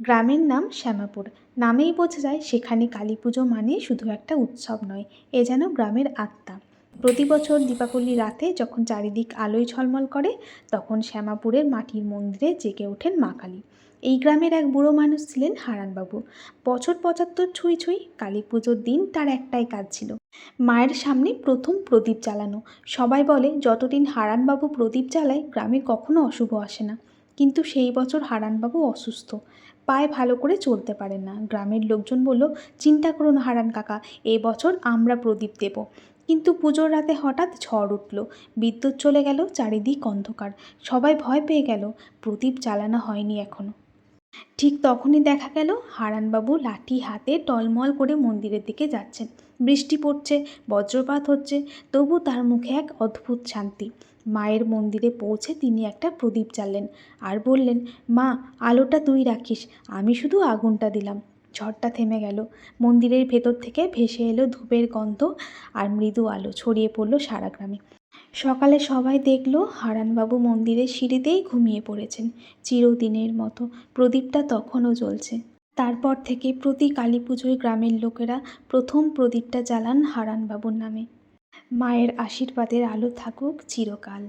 গ্রামের নাম শ্যামাপুর। নামেই বোঝা যায়, সেখানে কালী পুজো মানে শুধু একটা উৎসব নয়, এ যেন গ্রামের আত্মা। প্রতি বছর দীপাবলি রাতে যখন চারিদিক আলোয় ঝলমল করে, তখন শ্যামাপুরের মাটির মন্দিরে জেগে ওঠেন মা কালী। এই গ্রামের এক বুড়ো মানুষ ছিলেন হারানবাবু। বছর পঁচাত্তর ছুঁই ছুঁই কালী পুজোর দিন তার একটাই কাজ ছিল, মায়ের সামনে প্রথম প্রদীপ জ্বালানো। সবাই বলে, যতদিন হারানবাবু প্রদীপ জ্বালায়, গ্রামে কখনো অশুভ আসে না। কিন্তু সেই বছর হারানবাবু অসুস্থ। পায়ে ভালো করে চলতে পারেন না। গ্রামের লোকজন বলল, চিন্তা করুন হারান কাকা, এ বছর আমরা প্রদীপ দেব। কিন্তু পুজোর রাতে হঠাৎ ঝড় উঠল। বিদ্যুৎ চলে গেল, চারিদিক অন্ধকার। সবাই ভয় পেয়ে গেল। প্রদীপ জ্বালানো হয়নি এখনও। ঠিক তখনই দেখা গেল হারানবাবু লাঠি হাতে টলমল করে মন্দিরের দিকে যাচ্ছেন। বৃষ্টি পড়ছে, বজ্রপাত হচ্ছে, তবু তার মুখে এক অদ্ভুত শান্তি। মায়ের মন্দিরে পৌঁছে তিনি একটা প্রদীপ জ্বাললেন আর বললেন, মা, আলোটা তুই রাখিস, আমি শুধু আগুনটা দিলাম। ঝড়টা থেমে গেল। মন্দিরের ভেতর থেকে ভেসে এলো ধূপের গন্ধ আর মৃদু আলো ছড়িয়ে পড়ল সারা গ্রামে। সকালে সবাই দেখল হারানবাবু মন্দিরের সিঁড়িতেই ঘুমিয়ে পড়েছেন, চিরদিনের মতো। প্রদীপটা তখনও জ্বলছে। তারপর থেকে প্রতি কালী পুজোয় গ্রামের লোকেরা প্রথম প্রদীপটা জ্বালান হারানবাবুর নামে। মায়ের আশীর্বাদের আলো থাকুক চিরকাল।